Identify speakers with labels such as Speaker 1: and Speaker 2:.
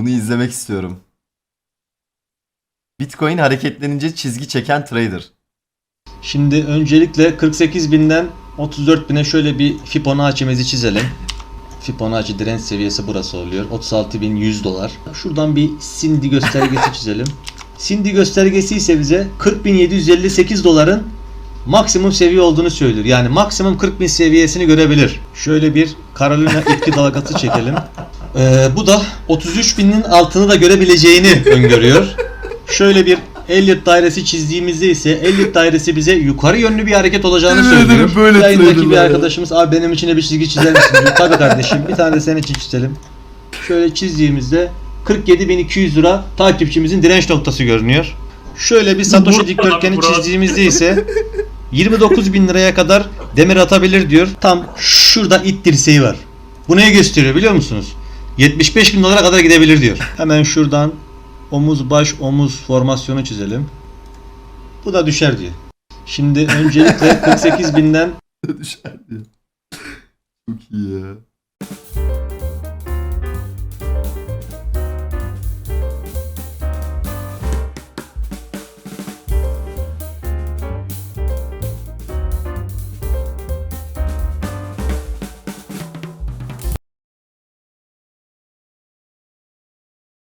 Speaker 1: Bunu izlemek istiyorum. Bitcoin hareketlenince çizgi çeken trader.
Speaker 2: Şimdi öncelikle 48 binden 34 bine şöyle bir Fibonacci'mizi çizelim. Fibonacci direnç seviyesi burası oluyor. 36.100 dolar. Şuradan bir Cindy göstergesi çizelim. Cindy göstergesi ise bize 40.758 doların maksimum seviye olduğunu söylüyor. Yani maksimum 40.000 seviyesini görebilir. Şöyle bir Carolina etki dalgası çekelim. Ee, bu da 33.000'in altını da görebileceğini öngörüyor. Şöyle bir Elliot dairesi çizdiğimizde ise Elliot dairesi bize yukarı yönlü bir hareket olacağını
Speaker 1: Evet,
Speaker 2: söylüyor.
Speaker 1: evet, böyle
Speaker 2: Yayındaki bir
Speaker 1: ya.
Speaker 2: arkadaşımız abi benim için de bir çizgi çizer misin? Tabii kardeşim bir tane de senin için çizelim. Şöyle çizdiğimizde 47.200 lira takipçimizin direnç noktası görünüyor. Şöyle bir Satoshi dikdörtgeni çizdiğimizde ise 29 bin liraya kadar demir atabilir diyor. Tam şurada it dirseği var. Bu neyi gösteriyor biliyor musunuz? 75 bin dolara kadar gidebilir diyor. Hemen şuradan omuz baş omuz formasyonu çizelim. Bu da düşer diyor. Şimdi öncelikle 48 binden
Speaker 1: Düşer diye. Çok iyi ya.